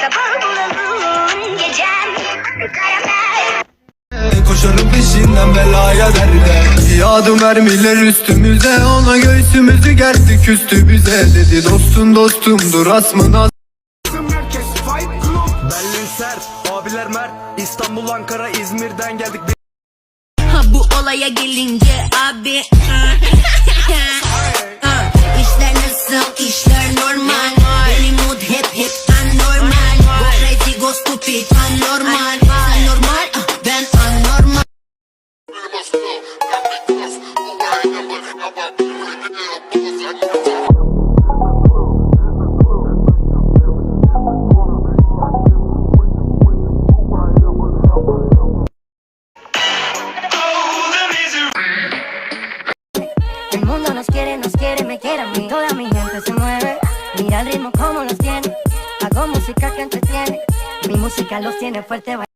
Sabah bulalım gecem karamel Koşarım peşinden belaya derler Yağdı mermiler üstümüze Ona göğsümüzü gerdi küstü bize. Dedi dostun dostumdur asmına. Merkez Fight Club. Berlin sert, abiler mert. İstanbul, Ankara, İzmir'den geldik. Ha bu olaya gelince abi stupid anormal Sen normal ah, ben anormal El mundo nos quiere, nos quiere, me quiere a mí. Toda mi gente se mueve. Mira el ritmo como los tiene. Hago música que entretiene. Mi música los tiene fuerte.